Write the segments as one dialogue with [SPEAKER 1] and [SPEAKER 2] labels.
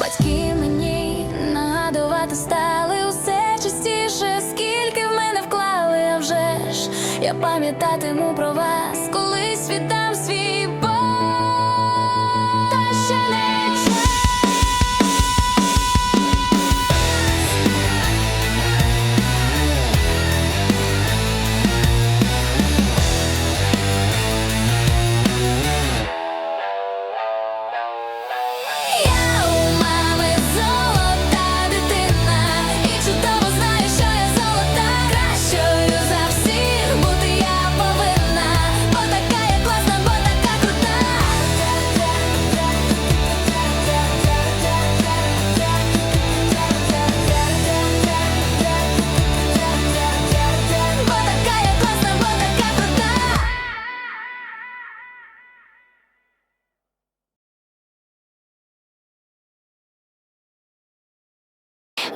[SPEAKER 1] Батьки мені нагадувати стали усе частіше, скільки в мене вклали, а вже ж я пам'ятатиму про вас, колись віддам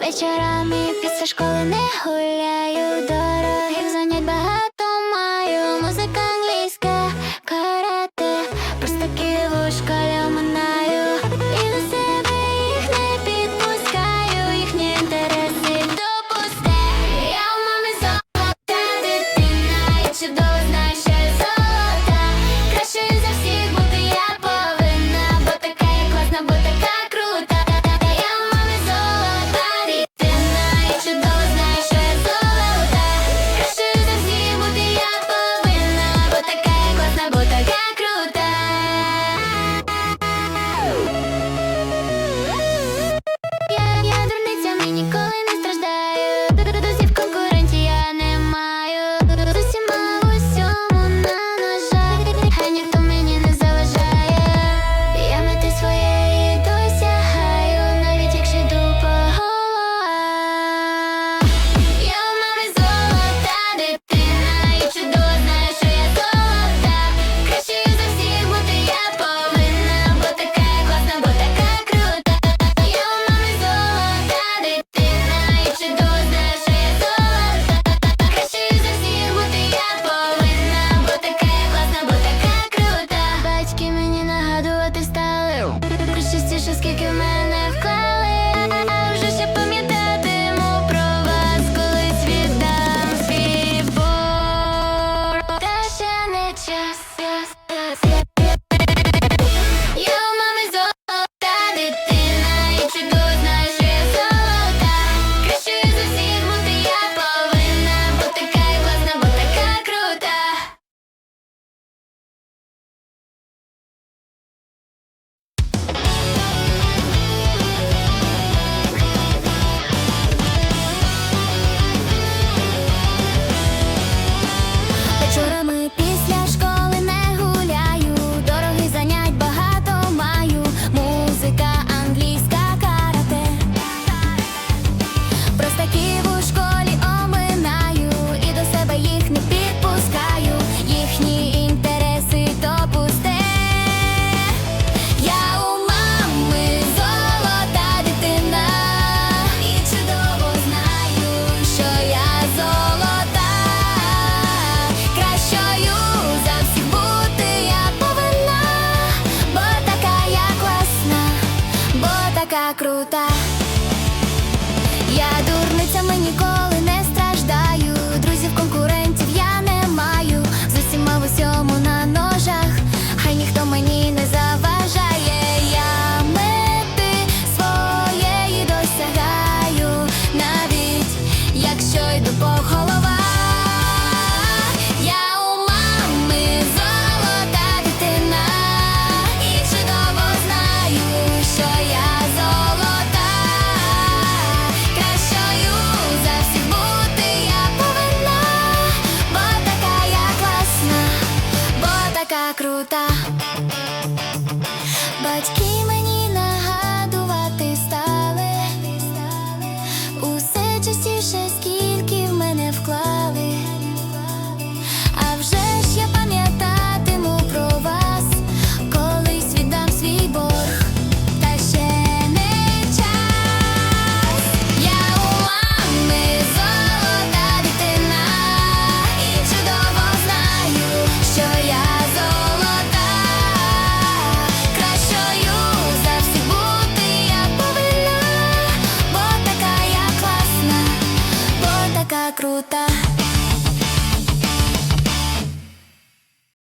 [SPEAKER 1] Вечорами після школи не гуляю, дорогих занять багато.